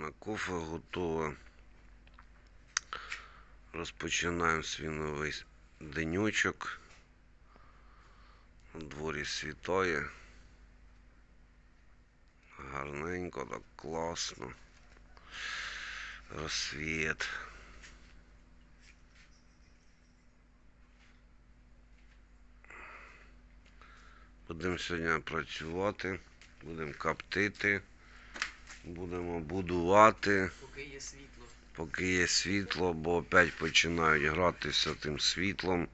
на кофе готове. Розпочинаємо свій новий денечок. У дворі світає. Гарненько, так класно. Розсвіт. Будемо сьогодні працювати, будемо коптити, будемо будувати, Поки є світло. поки є світло, бо опять починають гратися тим світлом.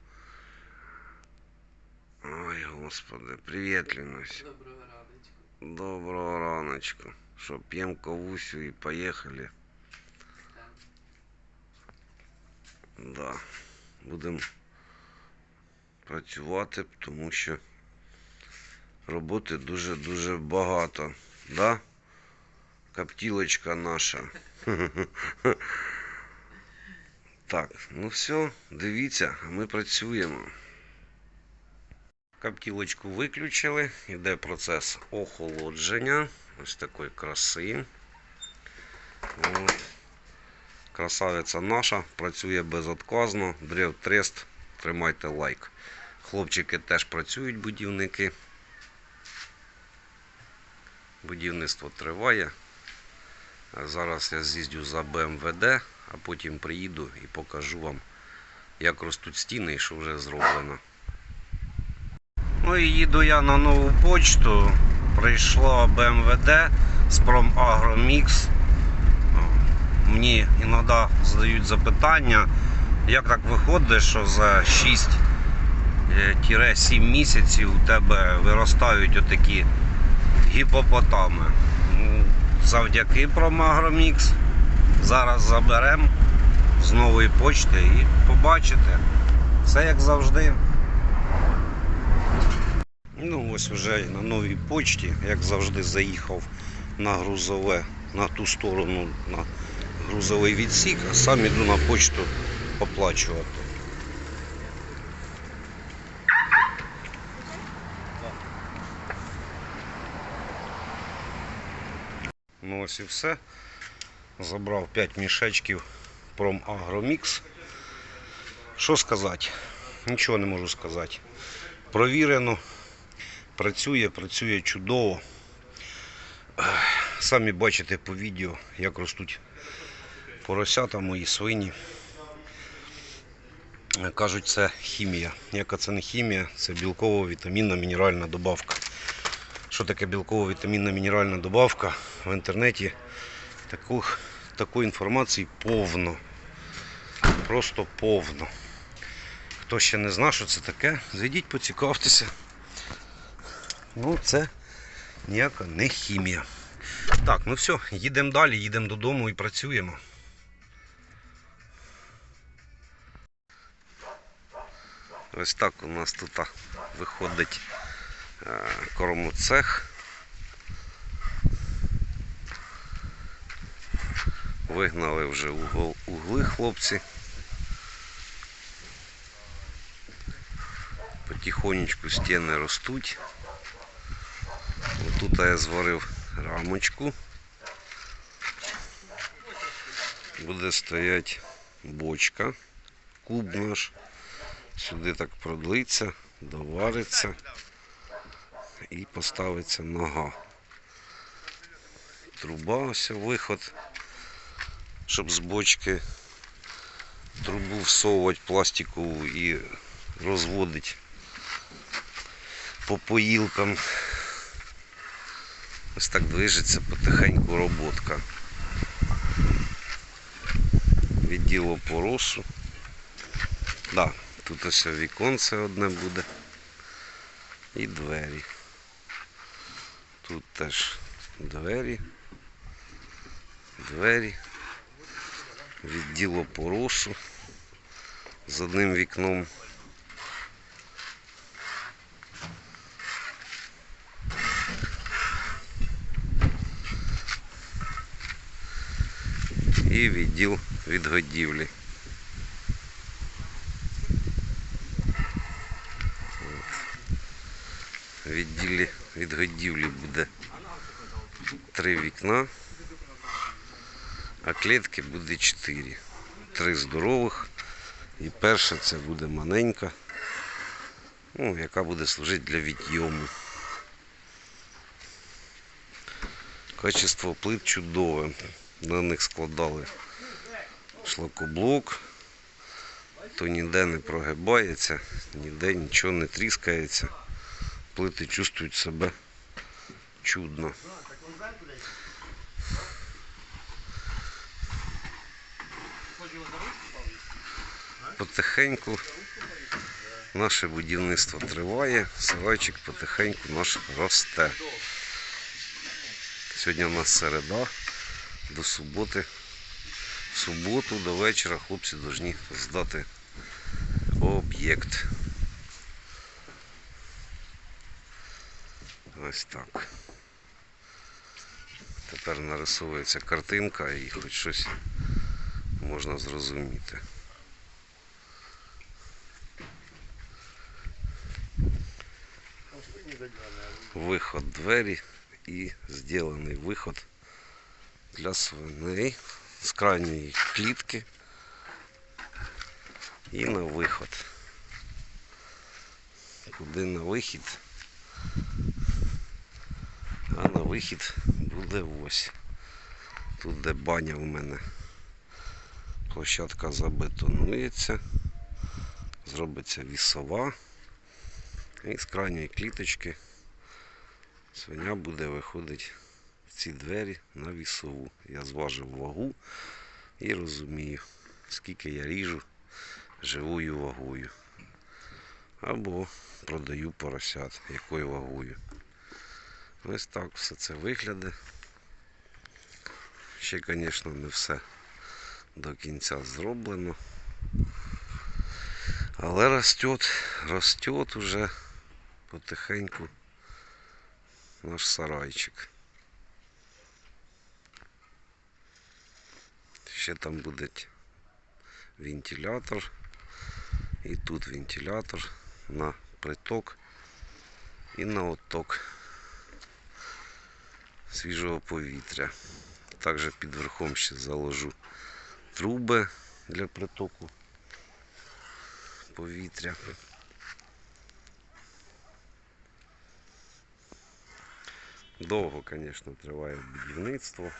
Ой, господи, привіт, Лінусь. Доброго раночку. Доброго раночку. Що, п'ємо кавусю і поїхали. Так. Да. Будемо працювати, тому що роботи дуже-дуже багато. Да? Каптілочка наша. Так, ну все, дивіться, ми працюємо. Каптілочку виключили, йде процес охолодження. Ось такої краси. От. Красавиця наша, працює безотказно. Древ трест, тримайте лайк. Хлопчики теж працюють, будівники. Будівництво триває. Зараз я з'їздю за БМВД, а потім приїду і покажу вам, як ростуть стіни і що вже зроблено. Ну і їду я на нову почту. Прийшло БМВД з Промагромікс. Мені іноді задають запитання, як так виходить, що за 6-7 місяців у тебе виростають отакі гіпопотами. Завдяки Промагромікс. Зараз заберемо з нової почти і побачите. Все як завжди. Ну ось вже на новій почті, як завжди, заїхав на грузове, на ту сторону, на грузовий відсік, а сам іду на почту оплачувати. Ну ось і все. Забрав 5 мішечків Промагромікс. Що сказати? Нічого не можу сказати. Провірено, працює, працює чудово. Самі бачите по відео, як ростуть поросята мої свині. Кажуть, це хімія. Яка це не хімія, це білково-вітамінна мінеральна добавка. Що таке білково-вітамінна мінеральна добавка? В інтернеті таку, такої інформації повно. Просто повно. Хто ще не знає, що це таке, зайдіть, поцікавтеся. Ну, це ніяка не хімія. Так, ну все, їдемо далі, їдемо додому і працюємо. Ось так у нас тут виходить кормоцех. Вигнали вже угли хлопці. Потихонечку стіни ростуть. Тут я зварив рамочку. Буде стояти бочка, куб наш. Сюди так продлиться, довариться і поставиться нога. Труба ось виход, щоб з бочки трубу всовувати пластикову і розводити по поїлкам. Ось так движеться потихеньку роботка. Відділ опоросу. Да, тут ось віконце одне буде. І двері. Тут теж двері. Двері. Відділ опоросу з одним вікном. і відділ відгодівлі. В відділі відгодівлі буде три вікна. а клітки буде 4. Три здорових. І перша це буде маленька, ну, яка буде служити для відйому. Качество плит чудове. На них складали шлакоблок, то ніде не прогибається, ніде нічого не тріскається. Плити чувствують себе чудно. Потихеньку наше будівництво триває, сарайчик потихеньку наш росте. Сьогодні у нас середа, до суботи. В суботу до вечора хлопці повинні здати об'єкт. Ось так. Тепер нарисовується картинка і хоч щось можна зрозуміти. Виход двері і зроблений виход для свиней з крайньої клітки і на виход. Куди на вихід? А на вихід буде ось. Тут де баня у мене. Площадка забетонується, зробиться вісова. І з крайньої кліточки свиня буде виходити в ці двері на вісову. Я зважив вагу і розумію, скільки я ріжу живою вагою. Або продаю поросят, якою вагою. Ось так все це виглядає. Ще, звісно, не все до кінця зроблено. Але растет, растет уже потихеньку наш сарайчик. Ще там буде вентилятор. І тут вентилятор на приток і на отток свіжого повітря. Також під верхом ще заложу труби для притоку повітря. Довго, звісно, триває будівництво.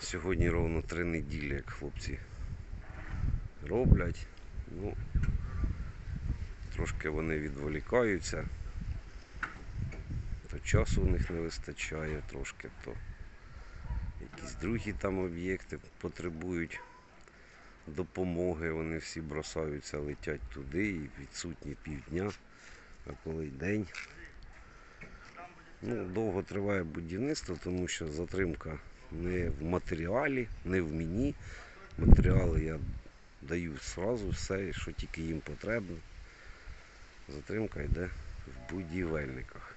Сьогодні ровно три неділі, як хлопці роблять. Ну, трошки вони відволікаються. Часу у них не вистачає трошки, то якісь другі там об'єкти потребують допомоги. Вони всі бросаються, летять туди і відсутні півдня, а коли день. Ну, довго триває будівництво, тому що затримка не в матеріалі, не в мені. Матеріали я даю сразу все, що тільки їм потрібно. Затримка йде в будівельниках.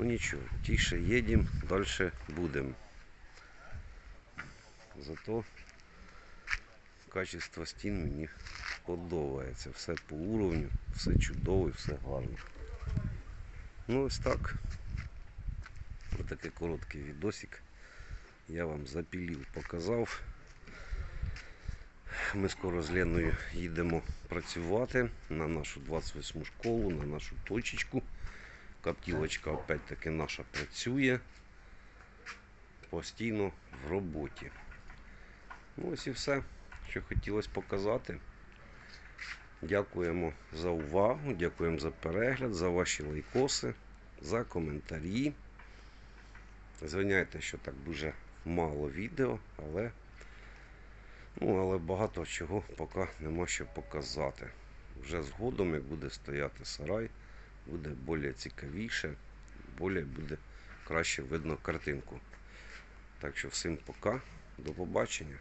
Ну нічого, тише їдемо, далі будемо. Зато качество стін мені подобається. Все по уровню, все чудово, і все гарно. Ну ось так. Ось такий короткий відосик. Я вам запілів, показав. Ми скоро з Леною їдемо працювати на нашу 28 школу, на нашу точечку. Коптілочка опять-таки наша працює постійно в роботі. Ну ось і все, що хотілося показати. Дякуємо за увагу, дякуємо за перегляд, за ваші лайкоси, за коментарі. Звиняйте, що так дуже мало відео, але, ну, але багато чого поки нема що показати. Вже згодом, як буде стояти сарай, буде більш цікавіше, більш буде краще видно картинку. Так що всім пока, до побачення.